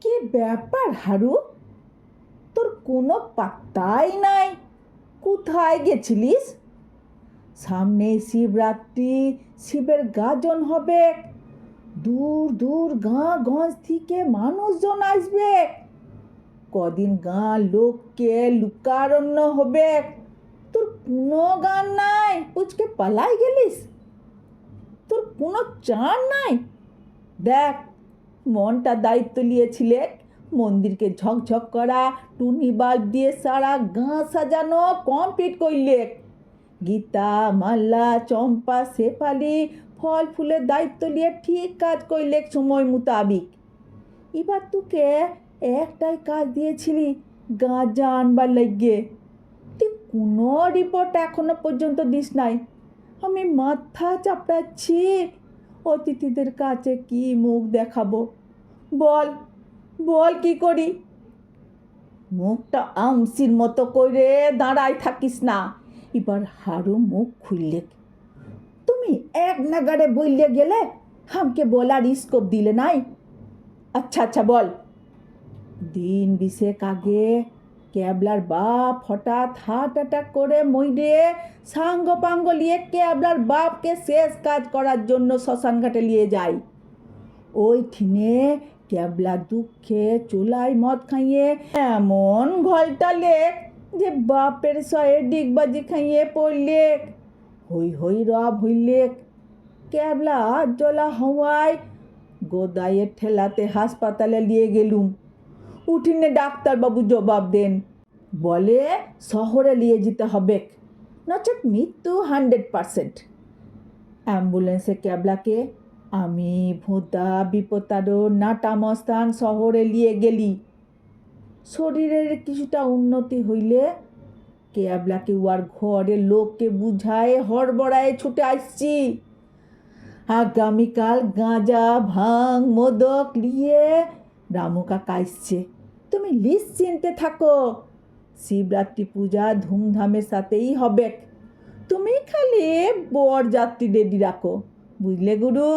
কি ব্যাপার, হারু? তোর কোনো পাত্তাই নাই। কোথায় গেছিলিস? সামনে শিবরাত্রি, শিবের গাজন হবে। দূর দূর গাঁ, গঞ্জ থেকে মানুষজন আসবে। কদিন গাঁ লোককে লুকারণ্য হবে। তোর কোনো গান নাই। পুচকে পালাই গেলিস? তোর কোনো চান নাই? দেখ মনটা দায়িত্ব নিয়েছিলে। মন্দিরকে ঝকঝক করা, টুনি বাল্ব দিয়ে সারা গাঁ সাজানো কমপ্লিট করলে। গীতা, মাল্লা, চম্পা, শেফালি ফল ফুলের দায়িত্ব নিয়ে ঠিক কাজ করলে সময় মোতাবিক। এবার তোকে একটাই কাজ দিয়েছিলি গাঁজা আনবার লাগিয়ে। তুই কোনো রিপোর্ট এখনও পর্যন্ত দিস নাই। আমি মাথা চাপড়াচ্ছি। অতিথিদের কাছে কি মুখ দেখাবো? বল বল কি করি? মুখটা আমসির মতো করে দাঁড়ায় থাকিস না। এবার হারু মুখ খুললে তুমি এক নাগারে বললে গেলে হামকে বলার স্কোপ দিলে নাই? আচ্ছা আচ্ছা বল। দিন বিশেক আগে ক্যাবলার বাপ হঠাৎ হার্ট অ্যাটাক করে মইরে সাঙ্গ পাঙ্গ নিয়ে ক্যাবলার বাপকে শেষ কাজ করার জন্য শ্মশানঘাটে নিয়ে যায়। ওই ঠিনে ক্যাবলা দুঃখে চুলাই মদ খাইয়ে, এমন ঘলটালে যে বাপের সয়ে ডিগবাজি খাইয়ে পড়লে। হই হই রব হইলে ক্যাবলা জলা হওয়ায় গোদাইয়ের ঠেলাতে হাসপাতালে নিয়ে গেলুম। উঠিনে ডাক্তারবাবু জবাব দেন, বলে শহরে নিয়ে যেতে হবে। নচেত মৃত্যু হান্ড্রেড পারসেন্ট। অ্যাম্বুলেন্সে ক্যাবলাকে আমি ভোঁতা, বিপত্তারো, নাটা, মস্তান শহরে নিয়ে গেলি। শরীরের কিছুটা উন্নতি হইলে ক্যাবলাকে উয়ার ঘরে লোককে বুঝায় হড়বড়ায় ছুটে আসছি। আগামীকাল গাঁজা, ভাং, মোদক লিয়ে রামু কাকা আসছে তুমি নিশ্চিন্তে থাকো। শিবরাত্রি পূজা ধুমধামের সাথেই হবে তুমি খালি বর যাত্রী রেডি রাখো। বুঝলে গুরু?